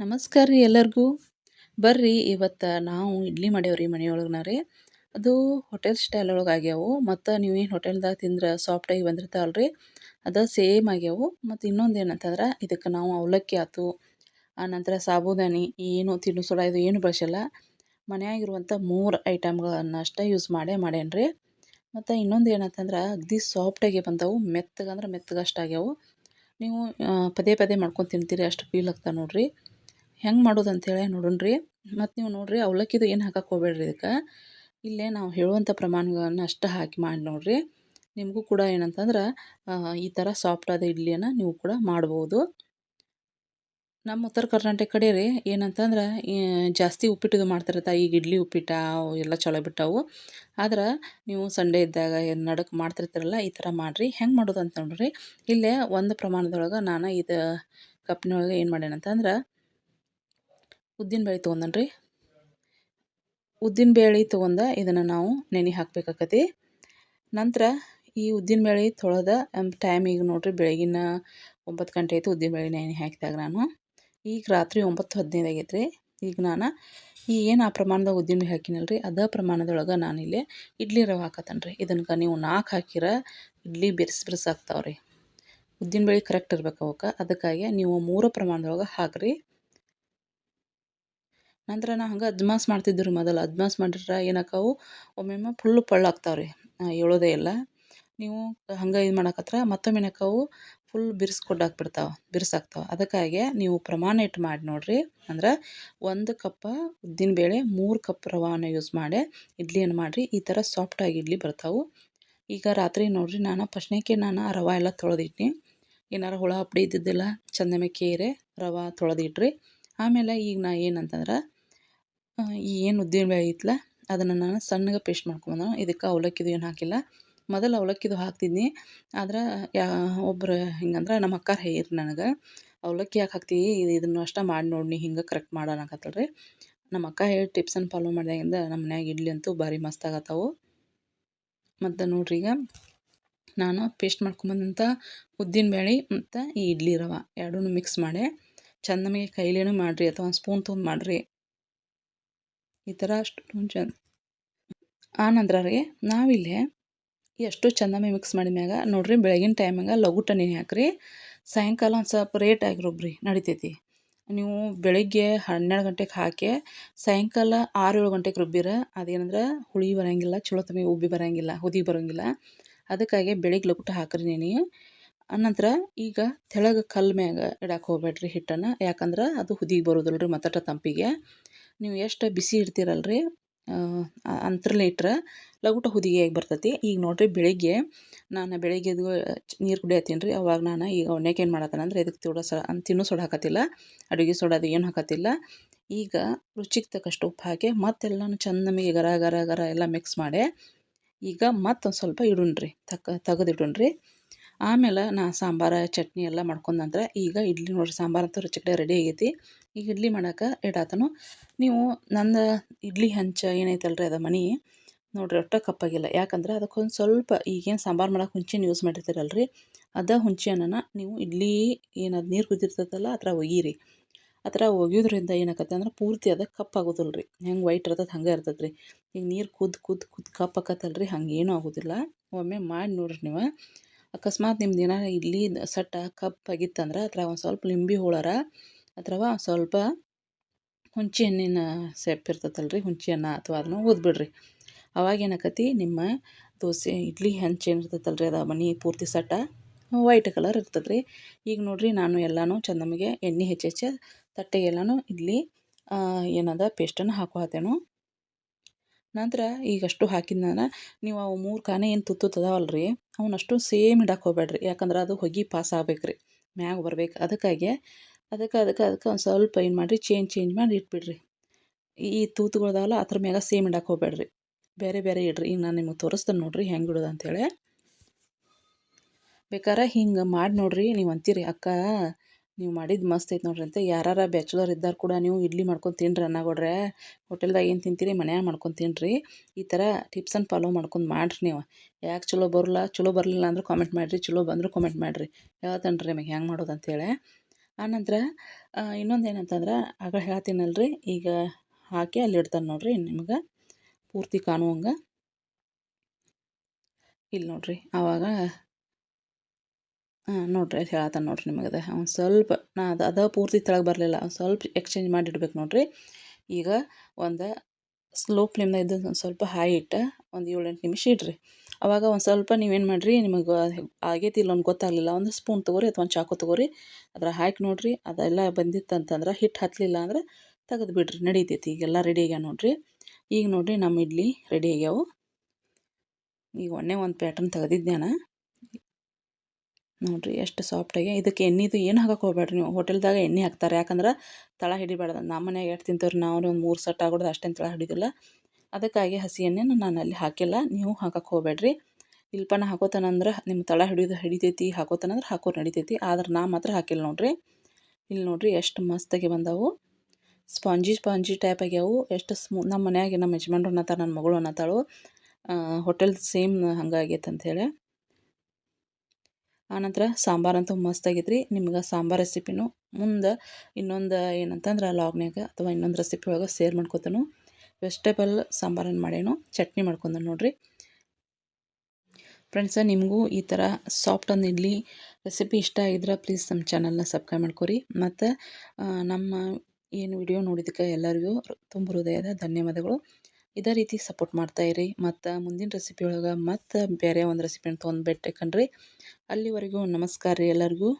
ನಮಸ್ಕಾರ ರೀ ಎಲ್ಲರಿಗೂ. ಬರ್ರಿ, ಇವತ್ತು ನಾವು ಇಡ್ಲಿ ಮಾಡೇವ್ರಿ ಮನೆಯೊಳಗನ ರೀ ಅದು ಹೋಟೆಲ್ ಸ್ಟೈಲ್ ಒಳಗೆ ಆಗ್ಯಾವು. ಮತ್ತು ನೀವೇನು ಹೋಟೆಲ್ದಾಗ ತಿಂದ್ರೆ ಸಾಫ್ಟಾಗಿ ಬಂದಿರ್ತಾವಲ್ರಿ? ಅದು ಸೇಮ್ ಆಗ್ಯಾವು. ಮತ್ತು ಇನ್ನೊಂದು ಏನಂತಂದ್ರೆ, ಇದಕ್ಕೆ ನಾವು ಅವಲಕ್ಕಿ ಆಯ್ತು ಆನಂತರ ಸಾಬುದಾನಿ, ಏನು ತಿನ್ನು ಸೋಡಾ, ಇದು ಏನು ಬಳಸಲ್ಲ. ಮನೆಯಾಗಿರುವಂಥ ಮೂರು ಐಟಮ್ಗಳನ್ನು ಅಷ್ಟೇ ಯೂಸ್ ಮಾಡೇ ಮಾಡ್ಯಾನ್ ರೀ ಮತ್ತು ಇನ್ನೊಂದು ಏನಂತಂದ್ರೆ, ಅಗದಿ ಸಾಫ್ಟಾಗಿ ಬಂದವು. ಮೆತ್ತಗಂದ್ರೆ ಮೆತ್ತಗಷ್ಟು ಆಗ್ಯಾವು. ನೀವು ಪದೇ ಪದೇ ಮಾಡ್ಕೊಂಡು ತಿಂತೀರಿ, ಅಷ್ಟು ಫೀಲ್ ಆಗ್ತಾವೆ ನೋಡಿರಿ. ಹೆಂಗೆ ಮಾಡೋದು ಅಂತೇಳಿ ನೋಡೋಣ ರೀ ಮತ್ತು ನೀವು ನೋಡಿರಿ ಅವಲಕ್ಕಿದು ಏನು ಹಾಕಕ್ಕೆ ಹೋಗ್ಬೇಡ್ರಿ ಇದಕ್ಕೆ. ಇಲ್ಲೇ ನಾವು ಹೇಳುವಂಥ ಪ್ರಮಾಣಗಳನ್ನು ಅಷ್ಟು ಹಾಕಿ ಮಾಡಿ ನೋಡಿರಿ. ನಿಮಗೂ ಕೂಡ ಏನಂತಂದ್ರೆ ಈ ಥರ ಆದ ಇಡ್ಲಿಯನ್ನು ನೀವು ಕೂಡ ಮಾಡ್ಬೋದು. ನಮ್ಮ ಉತ್ತರ ಕರ್ನಾಟಕ ಕಡೆ ರೀ ಏನಂತಂದ್ರೆ ಜಾಸ್ತಿ ಉಪ್ಪಿಟ್ಟು ಮಾಡ್ತಿರತ್ತ ಈಗ ಇಡ್ಲಿ ಉಪ್ಪಿಟ್ಟು, ಅವು ಎಲ್ಲ ಚಲೋ ಬಿಟ್ಟವು. ಆದ್ರೆ ನೀವು ಸಂಡೇ ಇದ್ದಾಗ ನಡಕ್ಕೆ ಮಾಡ್ತಿರ್ತೀರಲ್ಲ, ಈ ಥರ ಮಾಡಿರಿ. ಹೆಂಗೆ ಮಾಡೋದು ಅಂತ ನೋಡ್ರಿ. ಇಲ್ಲೇ ಒಂದು ಪ್ರಮಾಣದೊಳಗೆ ನಾನು ಇದು, ಕಪ್ನೊಳಗೆ ಏನು ಮಾಡ್ಯಾನಂತಂದ್ರೆ ಉದ್ದಿನಬೇಳೆ ತೊಗೊಂಡನ್ರಿ. ಉದ್ದಿನ ಬೇಳೆ ತೊಗೊಂಡು ಇದನ್ನು ನಾವು ನೆನೆ ಹಾಕಬೇಕಾಕತಿ ನಂತರ ಈ ಉದ್ದಿನ ಬೇಳೆ ತೊಳೆದ ಟೈಮ್ ಈಗ ನೋಡಿರಿ ಬೆಳಗಿನ ಒಂಬತ್ತು ಗಂಟೆ ಆಯಿತು ಉದ್ದಿನಬೇಳೆ ನೆನೆ ಹಾಕಿದಾಗ ನಾನು. ಈಗ ರಾತ್ರಿ ಒಂಬತ್ತು ಹದಿನೈದು ಆಗೈತೆ ರೀ ಈಗ ನಾನು ಈ ಏನು ಆ ಪ್ರಮಾಣದಾಗ ಉದ್ದಿನಬೇಳೆ ಹಾಕಿನಲ್ಲ ರೀ ಅದೇ ಪ್ರಮಾಣದೊಳಗೆ ನಾನಿಲ್ಲಿ ಇಡ್ಲಿ ರವೆ ಹಾಕತ್ತೇನೆ ರೀ ಇದಕ್ಕೆ ನೀವು ನಾಲ್ಕು ಹಾಕಿರ ಇಡ್ಲಿ ಬಿರ್ಸಿ ಬಿರ್ಸ್ ಉದ್ದಿನ ಉದ್ದಿನಬೇಳೆ ಕರೆಕ್ಟ್ ಇರ್ಬೇಕು ಅವಕ್ಕೆ. ಅದಕ್ಕಾಗಿ ನೀವು ಮೂರು ಪ್ರಮಾಣದೊಳಗೆ ಹಾಕಿರಿ. ನಂತರ ನಾ ಹಂಗೆ ಅಜ್ಮಾಸ್ ಮಾಡ್ತಿದ್ದೆ ರೀ ಮೊದಲು. ಅಜ್ಮಾಸ್ ಮಾಡಿದ್ರೆ ಏನಾಕ್ಕವು? ಒಮ್ಮೊಮ್ಮೆ ಫುಲ್ಲು ಪಳ್ಳಾಗ್ತಾವೆ ರೀ ಏಳೋದೇ ಇಲ್ಲ. ನೀವು ಹಂಗೆ ಇದು ಮಾಡಕತ್ರ ಮತ್ತೊಮ್ಮೆ ಏನಾಕ್ಕವು? ಫುಲ್ ಬಿರ್ಸ್ ಕೊಡ್ಡಾಕ್ಬಿಡ್ತಾವೆ ಬಿರ್ಸಾಕ್ತಾವೆ ಅದಕ್ಕಾಗಿ ನೀವು ಪ್ರಮಾಣ ಇಟ್ಟು ಮಾಡಿ ನೋಡಿರಿ. ಅಂದ್ರೆ ಒಂದು ಕಪ್ಪ ಉದ್ದಿನಬೇಳೆ ಮೂರು ಕಪ್ ರವಾನ ಯೂಸ್ ಮಾಡಿ ಇಡ್ಲಿಯನ್ನು ಮಾಡಿರಿ? ಈ ಥರ ಸಾಫ್ಟಾಗಿ ಇಡ್ಲಿ ಬರ್ತಾವೆ. ಈಗ ರಾತ್ರಿ ನೋಡಿರಿ ನಾನು ಫಸ್ಟ್ನೇಕೆ ನಾನು ರವೆ ಎಲ್ಲ ತೊಳೆದಿಟ್ನಿ. ಏನಾರು ಹುಳ ಹಪ್ಪಡಿ ಇದ್ದಿದ್ದಿಲ್ಲ ಚಂದಮೆ ಕೇರೆ, ರವೆ ತೊಳೆದಿಟ್ರಿ. ಆಮೇಲೆ ಈಗ ನಾ ಏನಂತಂದ್ರೆ ಈ ಏನು ಉದ್ದಿನಬೇಳೆ ಐತ್ಲ ಅದನ್ನು ನಾನು ಸಣ್ಣಗೆ ಪೇಸ್ಟ್ ಮಾಡ್ಕೊಂಬಂದ ಇದಕ್ಕೆ ಅವಲಕ್ಕಿದು ಏನು ಹಾಕಿಲ್ಲ. ಮೊದಲು ಅವಲಕ್ಕಿದು ಹಾಕ್ತಿದ್ನಿ. ಆದ್ರೆ ಯಾ, ಒಬ್ರು ಹಿಂಗಂದ್ರೆ ನಮ್ಮ ಅಕ್ಕ ಹೇರ್ ನನಗೆ, ಅವಲಕ್ಕಿ ಯಾಕೆ ಹಾಕ್ತಿ ಇದನ್ನು ಅಷ್ಟೇ ಮಾಡಿ ನೋಡಿ ಹಿಂಗೆ ಕರೆಕ್ಟ್ ಮಾಡೋಣ ರೀ ನಮ್ಮ ಅಕ್ಕ ಹೇಳಿ ಟಿಪ್ಸನ್ನು ಫಾಲೋ ಮಾಡಿದಾಗಿಂದ ನಮ್ಮ ಮನ್ಯಾಗ ಇಡ್ಲಿ ಅಂತೂ ಭಾರಿ ಮಸ್ತ್ ಮತ್ತು ನೋಡ್ರಿ ಈಗ, ನಾನು ಪೇಸ್ಟ್ ಮಾಡ್ಕೊಂಬಂದಂಥ ಉದ್ದಿನಬೇಳೆ ಮತ್ತು ಈ ಇಡ್ಲಿ ರವೆ ಎರಡೂ ಮಿಕ್ಸ್ ಮಾಡಿ, ಚಂದ ನಮಗೆ ಕೈಲೇನೂ ಮಾಡಿರಿ, ಅಥವಾ ಸ್ಪೂನ್ ತೊಗೊಂಡು ಮಾಡಿರಿ. ಈ ಥರ ಅಷ್ಟು ಚಂದ ಆನಂತರ ರೀ ನಾವಿಲ್ಲಿ ಎಷ್ಟು ಚೆಂದ ಮಿಕ್ಸ್ ಮಾಡಿದ್ಮ್ಯಾಗ ನೋಡಿರಿ ಬೆಳಗಿನ ಟೈಮಾಗ ಲಘುಟ ನೆನೆ ಹಾಕ್ರಿ, ಸಾಯಂಕಾಲ ಒಂದು ಸ್ವಲ್ಪ ರೇಟ್ ಆಗಿರೋಬ್ರಿ ನಡಿತೈತಿ. ನೀವು ಬೆಳಗ್ಗೆ ಹನ್ನೆರಡು ಗಂಟೆಗೆ ಹಾಕಿ, ಸಾಯಂಕಾಲ ಆರು ಏಳು ಗಂಟೆಗೆ ರುಬ್ಬಿರ, ಅದೇನಂದ್ರೆ ಹುಳಿ ಬರೋಂಗಿಲ್ಲ, ಚಲೋ ತಮಿ ಉಬ್ಬಿ ಬರೋಂಗಿಲ್ಲ ಹುದಿ ಬರೋಂಗಿಲ್ಲ. ಅದಕ್ಕಾಗಿ ಬೆಳಿಗ್ಗೆ ಲಘುಟ ಹಾಕ್ರಿ ನೆನೆ. ಅನಂತರ ಈಗ ತೆಳಗೆ ಕಲ್ಲು ಮ್ಯಾಗ ಇಡಕ್ಕೆ ಹೋಗ್ಬೇಡ್ರಿ ಹಿಟ್ಟನ್ನು, ಯಾಕಂದ್ರೆ ಅದು ಹುದಿಗೆ ಬರೋದಿಲ್ಲ ರೀ ಮತ್ತಟ ತಂಪಿಗೆ. ನೀವು ಎಷ್ಟು ಬಿಸಿ ಇಡ್ತೀರಲ್ಲ ರೀ ಅಂತರ್ಲೆ ಇಟ್ರೆ ಹುದಿಗೆ ಆಗಿ ಬರ್ತೈತಿ. ಈಗ ನೋಡಿರಿ ಬೆಳಿಗ್ಗೆ ನಾನು ಬೆಳಿಗ್ಗೆ ಎದ್ದು ನೀರು ಕುಡಿಯತ್ತೀನಿ ರೀ ಅವಾಗ ನಾನು ಈಗ ಒಣ್ಯಾಕೆ ಏನು ಮಾಡತ್ತೇನೆ ಅಂದ್ರೆ ಇದಕ್ಕೆ ತೋಡ ಸ ತಿನ್ನೋ ಸೋಡ ಹಾಕತ್ತಿಲ್ಲ. ಅಡುಗೆ ಸೋಡ ಅದು ಏನು ಹಾಕತ್ತಿಲ್ಲ. ಈಗ ರುಚಿಗೆ ತಕ್ಕಷ್ಟು ಉಪ್ಪು ಹಾಕಿ ಮತ್ತೆಲ್ಲನೂ ಚೆಂದ ನಮಗೆ ಗರ ಗರ ಗರ ಎಲ್ಲ ಮಿಕ್ಸ್ ಮಾಡಿ ಈಗ ಮತ್ತೊಂದು ಸ್ವಲ್ಪ ಇಡೋಣ್ರಿ. ತಕ್ಕ ತೆಗೆದಿಡೋಣ್ರಿ ಆಮೇಲೆ ನಾ ಸಾಂಬಾರು, ಚಟ್ನಿ ಎಲ್ಲ ಮಾಡ್ಕೊಂಡ ನಂತರ ಈಗ ಇಡ್ಲಿ ನೋಡಿರಿ ಸಾಂಬಾರು ಅಂತೂ ರುಚಿಕಡೆ ರೆಡಿ ಆಗೈತಿ. ಈಗ ಇಡ್ಲಿ ಮಾಡೋಕೆ ಇಡಾತನು ನೀವು ನಂದು ಇಡ್ಲಿ ಹಂಚ ಏನೈತಲ್ಲ ರೀ ಅದು ಮನೆ? ನೋಡಿರಿ ಒಟ್ಟು ಕಪ್ಪಾಗಿಲ್ಲ ಯಾಕಂದ್ರೆ ಅದಕ್ಕೊಂದು ಸ್ವಲ್ಪ ಈಗೇನು ಸಾಂಬಾರು ಮಾಡೋಕೆ ಹುಂಚಿನ ಯೂಸ್ ಮಾಡಿರ್ತೀರಲ್ಲ ರೀ ಹುಂಚೆ ಹುಂಚೆಹಣ್ಣನ್ನು ನೀವು ಇಡ್ಲಿ ಏನದು ನೀರು ಕುದ್ದಿರ್ತೈತಲ್ಲ ಆ ಥರ ಒಗೀರಿ. ಆ ಥರ ಒಗೆಯೋದ್ರಿಂದ ಏನಾಗತ್ತೆ ಅಂದ್ರೆ ಪೂರ್ತಿ ಅದು ಕಪ್ಪಾಗೋದಿಲ್ಲ ರೀ ಹೆಂಗೆ ವೈಟ್ ಇರ್ತದೆ ಹಂಗೆ ಇರ್ತದೆ ರೀ ಈಗ ನೀರು ಕುದ್ದು ಕುದ್ದು ಕುದ್ದು ಕಪ್ಪಾಕತ್ತಲ್ಲ ರೀ ಹಂಗೇನೂ ಆಗೋದಿಲ್ಲ. ಒಮ್ಮೆ ಮಾಡಿ ನೋಡ್ರಿ ನೀವು. ಅಕಸ್ಮಾತ್ ನಿಮ್ದು ಏನಾರ ಇಡ್ಲಿ ಸಟ್ಟ ಕಪ್ಪಾಗಿತ್ತಂದ್ರೆ ಅದ್ರಾಗ ಒಂದು ಸ್ವಲ್ಪ ಲಿಂಬೆ ಹುಳರ ಅಥವಾ ಸ್ವಲ್ಪ ಹುಂಚೆ ಹಣ್ಣಿನ ಸೆಪ್ ಇರ್ತೈತಲ್ಲ ರೀ ಹುಂಚೆ ಹಣ್ಣು ಅಥವಾ ಅದನ್ನ ಊದ್ಬಿಡ್ರಿ ಅವಾಗ ಏನಾಕತಿ ನಿಮ್ಮ ದೋಸೆ, ಇಡ್ಲಿ, ಹಂಚು ಏನಿರ್ತೈತಲ್ಲ ರೀ ಅದು ಮನೆ ಪೂರ್ತಿ ಸಟ್ಟ ವೈಟ್ ಕಲರ್ ಇರ್ತದೆ ರೀ ಈಗ ನೋಡಿರಿ ನಾನು ಎಲ್ಲನೂ ಚಂದಮಗೆ ಎಣ್ಣೆ ಹೆಚ್ಚಿ ಹೆಚ್ಚು ತಟ್ಟೆಗೆಲ್ಲನೂ ಇಡ್ಲಿ ಏನದ ಪೇಸ್ಟನ್ನು ಹಾಕೋ ಈಗ ನಂತರ ಈಗಷ್ಟು ನಾನು, ನೀವು ಅವು ಮೂರು ಕಾನೆ ಏನು ತುತ್ತು ಅದಾವಲ್ಲ ರೀ ಅವನ್ನಷ್ಟು ಸೇಮ್ ಇಡಕ್ಕೆ ಹೋಗ್ಬೇಡ್ರಿ ಯಾಕಂದ್ರೆ ಅದು ಹೊಗೆ ಪಾಸ್ ಆಗ್ಬೇಕು ರೀ ಮ್ಯಾಗ ಬರ್ಬೇಕು. ಅದಕ್ಕಾಗಿ, ಅದಕ್ಕೆ ಅದಕ್ಕೆ ಅದಕ್ಕೆ ಒಂದು ಸ್ವಲ್ಪ ಏನು ಮಾಡಿರಿ ಚೇಂಜ್ ಚೇಂಜ್ ಮಾಡಿ ಇಟ್ಬಿಡ್ರಿ. ಈ ತೂತುಗಳದಾವಲ್ಲ ಅದ್ರ ಮ್ಯಾಗ ಸೇಮ್ ಇಡಕ್ಕೆ ಹೋಗ್ಬೇಡ್ರಿ ಬೇರೆ ಬೇರೆ ಇಡ್ರಿ, ಈಗ ನಾನು ನಿಮಗೆ ತೋರಿಸ್ತೇನೆ ನೋಡಿರಿ ಹೆಂಗೆ ಇಡೋದು ಅಂಥೇಳಿ ಬೇಕಾರೆ ಹಿಂಗೆ ಮಾಡಿ ನೋಡಿರಿ, ನೀವು ಅಂತೀರಿ, ಅಕ್ಕ ನೀವು ಮಾಡಿದ್ದು ಮಸ್ತ್ ಐತೆ ನೋಡ್ರಿ ಅಂತ. ಯಾರು ಬ್ಯಾಚುಲರ್ ಇದ್ದಾರೆ ಕೂಡ ನೀವು ಇಡ್ಲಿ ಮಾಡ್ಕೊಂಡು ತಿನ್ನಿರಿ ಅನ್ನಗೊಡ್ರೆ, ಹೋಟೆಲ್ದಾಗ ಏನು ತಿಂತೀರಿ, ಮನ್ಯಾಗ ಮಾಡ್ಕೊಂಡು ತಿನ್ನಿರಿ ಈ ಥರ ಟಿಪ್ಸನ್ನು ಫಾಲೋ ಮಾಡ್ಕೊಂಡು ಮಾಡಿರಿ ನೀವು. ಯಾಕೆ ಚಲೋ ಬರಲ್ಲ, ಚಲೋ ಬರಲಿಲ್ಲ ಅಂದ್ರೆ ಕಾಮೆಂಟ್ ಮಾಡಿರಿ, ಚಲೋ ಬಂದರೂ ಕಾಮೆಂಟ್ ಮಾಡಿರಿ. ಹೇಳ್ತೇನೆ ರೀ ನಿಮಗೆ ಹೆಂಗೆ ಮಾಡೋದು ಅಂತೇಳಿ ಆನಂತರ ಇನ್ನೊಂದು ಏನಂತಂದ್ರೆ, ಆಗ ಹೇಳ್ತೀನಲ್ರಿ, ಈಗ ಹಾಕಿ ಅಲ್ಲಿ ಇಡ್ತಾನೆ ನೋಡ್ರಿ ನಿಮ್ಗೆ. ಪೂರ್ತಿ ಕಾಣುವಂಗೆ. ಇಲ್ಲಿ ನೋಡ್ರಿ, ಆವಾಗ ಹಾಂ ನೋಡ್ರಿ ಹೇಳತ್ತಾನ ನೋಡ್ರಿ ನಿಮಗೆ ಅದು ಒಂದು ಸ್ವಲ್ಪ ನಾ ಅದು, ಅದ ಪೂರ್ತಿ ತೆಳಗೆ ಬರಲಿಲ್ಲ. ಒಂದು ಸ್ವಲ್ಪ ಎಕ್ಸ್ಚೇಂಜ್ ಮಾಡಿ ಇಡ್ಬೇಕು ನೋಡ್ರಿ. ಈಗ ಒಂದು ಸ್ಲೋ ಫ್ಲೇಮ್ದಾಗ ಇದ್ದು ಒಂದು ಸ್ವಲ್ಪ ಹಾಯ್ ಇಟ್ಟು ಒಂದು ಏಳೆಂಟು ನಿಮಿಷ ಇಡ್ರಿ. ಅವಾಗ ಒಂದು ಸ್ವಲ್ಪ ನೀವೇನು ಮಾಡಿರಿ, ನಿಮಗೆ ಆಗೈತಿ ಇಲ್ಲ ಒಂದು ಗೊತ್ತಾಗಲಿಲ್ಲ. ಒಂದು ಸ್ಪೂನ್ ತೊಗೊರಿ ಅಥವಾ ಒಂದು ಚಾಕು ತೊಗೊರಿ. ಅದ್ರ ಹಾಕಿ ನೋಡಿರಿ ಅದೆಲ್ಲ ಬಂದಿತ್ತು ಅಂತಂದ್ರೆ ಹಿಟ್ಟು ಹತ್ತಲಿಲ್ಲ ಅಂದ್ರೆ ತೆಗೆದು ಬಿಡ್ರಿ. ನಡೀತೈತಿ. ಈಗೆಲ್ಲ ರೆಡಿ ಆಗ್ಯಾವ ನೋಡಿರಿ. ಈಗ ನೋಡಿರಿ ನಮ್ಮ ಇಡ್ಲಿ ರೆಡಿ ಆಗ್ಯಾವು. ಈಗ ಒಂದೇ ಒಂದು ಪ್ಯಾಟರ್ನ್ ತೆಗೆದಿದ್ದೇನೆ ನೋಡಿರಿ ಎಷ್ಟು ಸಾಫ್ಟಾಗಿ ಇದಕ್ಕೆ ಎಣ್ಣೆದು ಏನು ಹಾಕಕ್ಕೆ ಹೋಗ್ಬೇಡ್ರಿ ನೀವು. ಹೋಟೆಲ್ದಾಗ ಎಣ್ಣೆ ಹಾಕ್ತಾರೆ. ಯಾಕಂದ್ರೆ ತಳ ಹಿಡಿಬಾರ್ದು. ನಮ್ಮ ಮನ್ಯಾಗ ಎಷ್ಟು ತಿಂತೀವ್ರಿ ನಾವು ಒಂದು ಮೂರು ಸೆಟ್ ಆಗೋದು ಅಷ್ಟೇನು ತಳ ಹಿಡಿದಿಲ್ಲ. ಅದಕ್ಕಾಗಿ ಹಸಿ ಎಣ್ಣೆನ ನಾನು ಅಲ್ಲಿ ಹಾಕಿಲ್ಲ. ನೀವು ಹಾಕಕ್ಕೆ ಹೋಗ್ಬೇಡ್ರಿ. ಇಲ್ಪನ ಹಾಕೋತಾನಂದ್ರೆ ನಿಮ್ಮ ತಳ ಹಿಡಿದು ಹಿಡಿತೈತಿ, ಹಾಕೋತಾನಂದ್ರೆ ಹಾಕೋರು ನಡಿತೈತಿ. ಆದ್ರೆ ನಾ ಮಾತ್ರ ಹಾಕಿಲ್ಲ ನೋಡ್ರಿ. ಇಲ್ಲಿ ನೋಡ್ರಿ ಎಷ್ಟು ಮಸ್ತಾಗಿ ಬಂದವು. ಸ್ಪಾಂಜಿ ಸ್ಪಾಂಜಿ ಟೈಪ್ ಆಗ್ಯಾವು ಎಷ್ಟು ಸ್ಮೂ, ನಮ್ಮ ಮನ್ಯಾಗೆ ನಮ್ಮ ಯಜಮಾನ್ರು ಅನ್ನತ್ತಾರ ನನ್ನ ಮಗಳು ಅನ್ನತ್ತಾಳು ಹೋಟೆಲ್ ಸೇಮ್ ಹಂಗಾಗೈತೆ ಅಂಥೇಳಿ ಆನಂತರ ಸಾಂಬಾರಂತೂ ಮಸ್ತ್ ರೀ ನಿಮ್ಗೆ ಸಾಂಬಾರು ರೆಸಿಪಿನೂ ಮುಂದೆ ಇನ್ನೊಂದು ಏನಂತಂದ್ರೆ ಲಾಗ್ನ್ಯಾಗ ಅಥವಾ ಇನ್ನೊಂದು ರೆಸಿಪಿ ಒಳಗೆ ಸೇರ್ ಮಾಡ್ಕೊತಾನು. ವೆಜಿಟೇಬಲ್ ಸಾಂಬಾರನ್ನು ಮಾಡೇನು, ಚಟ್ನಿ ಮಾಡ್ಕೊಂಡು ನೋಡಿರಿ. ಫ್ರೆಂಡ್ಸ ನಿಮಗೂ ಈ ಥರ ಸಾಫ್ಟ್ ಒಂದು ಇಡ್ಲಿ ರೆಸಿಪಿ ಇಷ್ಟ ಆಗಿದ್ರೆ ಪ್ಲೀಸ್ ನಮ್ಮ ಚಾನಲ್ನ ಸಬ್ಸ್ಕ್ರೈಬ್ ಮಾಡ್ಕೊರಿ. ಮತ್ತು ನಮ್ಮ ಏನು ವಿಡಿಯೋ ನೋಡಿದ್ದಕ್ಕೆ ಎಲ್ಲರಿಗೂ ತುಂಬ ಹೃದಯದ ಧನ್ಯವಾದಗಳು. ಇದೇ ರೀತಿ ಸಪೋರ್ಟ್ ಮಾಡ್ತಾಯಿರಿ ಮತ್ತು ಮುಂದಿನ ರೆಸಿಪಿ ಒಳಗೆ ಮತ್ತು ಬೇರೆ ಒಂದು ರೆಸಿಪಿನ ತೊಗೊಂಡು ಭೇಟಿ ಕಣ್ರಿ ಅಲ್ಲಿವರೆಗೂ ನಮಸ್ಕಾರ ರೀ ಎಲ್ಲರಿಗೂ.